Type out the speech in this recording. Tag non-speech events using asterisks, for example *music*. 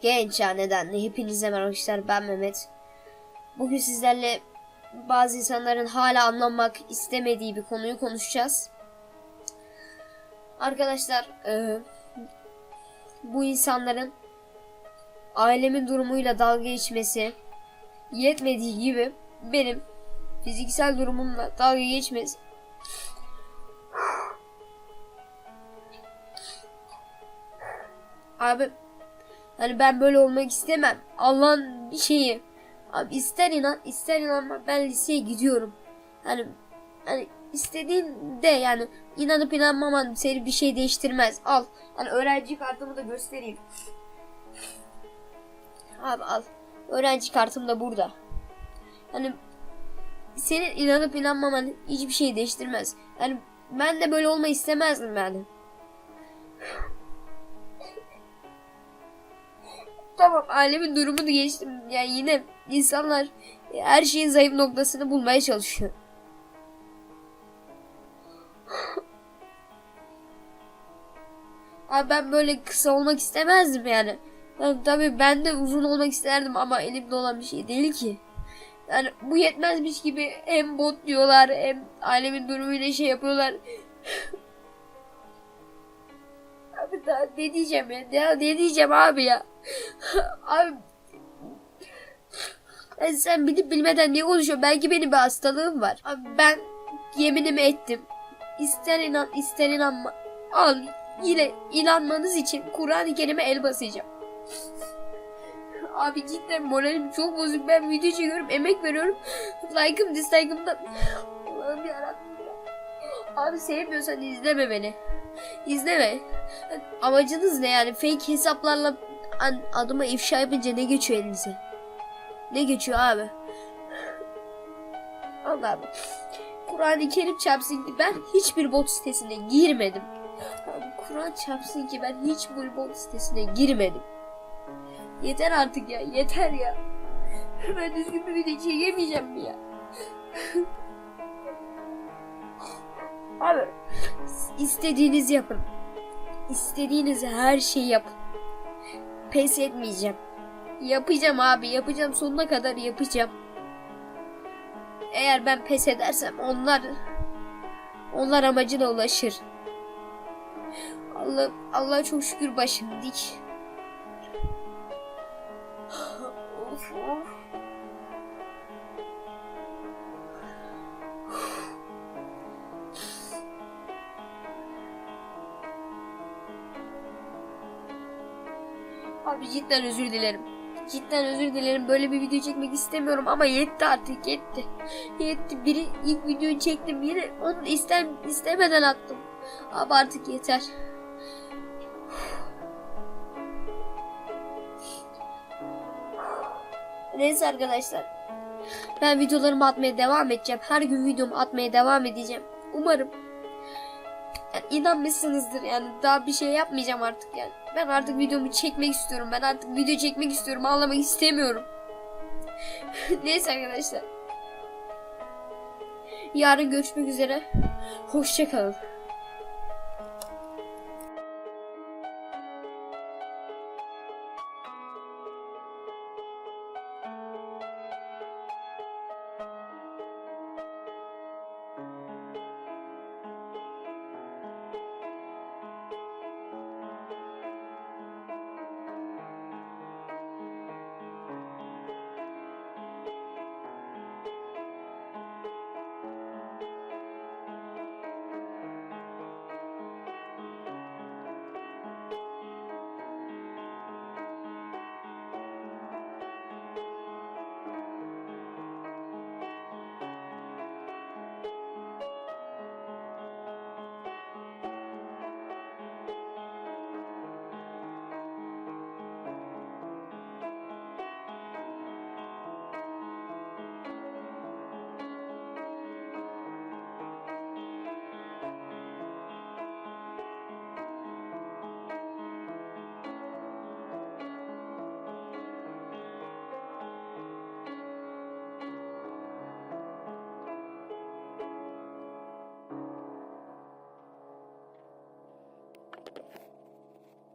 Genç neden? Hepinize merhaba arkadaşlar ben Mehmet. Bugün sizlerle bazı insanların hala anlamak istemediği bir konuyu konuşacağız. Arkadaşlar e, bu insanların ailemin durumuyla dalga geçmesi yetmediği gibi benim fiziksel durumumla dalga geçmesi Abi hani ben böyle olmak istemem. Allah'ın bir şeyi. Abi ister inan ister inanma ben liseye gidiyorum. Hani hani istediğin de yani inanıp inanmaman seni bir şey değiştirmez. Al. Hani öğrenci kartımı da göstereyim. Abi al. Öğrenci kartım da burada. Hani senin inanıp inanmaman hiçbir şey değiştirmez. Yani ben de böyle olmayı istemezdim yani. Tamam ailemin durumunu geçtim. Yani yine insanlar her şeyin zayıf noktasını bulmaya çalışıyor. Abi ben böyle kısa olmak istemezdim yani. yani. Tabii ben de uzun olmak isterdim ama elimde olan bir şey değil ki. Yani bu yetmezmiş gibi hem bot diyorlar hem ailemin durumuyla şey yapıyorlar. *laughs* abi daha ne diyeceğim ya? Ya ne diyeceğim abi ya? Abi ben sen bilip bilmeden niye konuşuyorsun? Belki benim bir hastalığım var. Abi ben yeminimi ettim. İster inan ister inanma. Al yine inanmanız için Kur'an-ı Kerim'e el basacağım. Abi cidden moralim çok bozuk. Ben video çekiyorum, emek veriyorum. Like'ım, dislike'ım da... Allah'ım yarabbim ya. Abi sevmiyorsan izleme beni. İzleme. Amacınız ne yani? Fake hesaplarla an- adıma ifşa yapınca ne geçiyor elinize? Ne geçiyor abi? Allah'ım. Kur'an-ı Kerim çarpsın ki ben hiçbir bot sitesine girmedim. Kur'an çarpsın ki ben hiçbir bot sitesine girmedim. Yeter artık ya yeter ya. Ben düzgün bir video çekemeyeceğim mi ya? Abi istediğinizi yapın. İstediğiniz her şeyi yapın. Pes etmeyeceğim. Yapacağım abi yapacağım sonuna kadar yapacağım. Eğer ben pes edersem onlar onlar amacına ulaşır. Allah Allah çok şükür başım dik. *gasps* of of. Abi cidden özür dilerim. Cidden özür dilerim. Böyle bir video çekmek istemiyorum ama yetti artık yetti. Yetti. Biri ilk videoyu çektim yine onu istem istemeden attım. Abi artık yeter. Neyse arkadaşlar. Ben videolarımı atmaya devam edeceğim. Her gün videomu atmaya devam edeceğim. Umarım yani inanmışsınızdır yani daha bir şey yapmayacağım artık yani. Ben artık videomu çekmek istiyorum. Ben artık video çekmek istiyorum. Ağlamak istemiyorum. *laughs* Neyse arkadaşlar. Yarın görüşmek üzere. Hoşçakalın.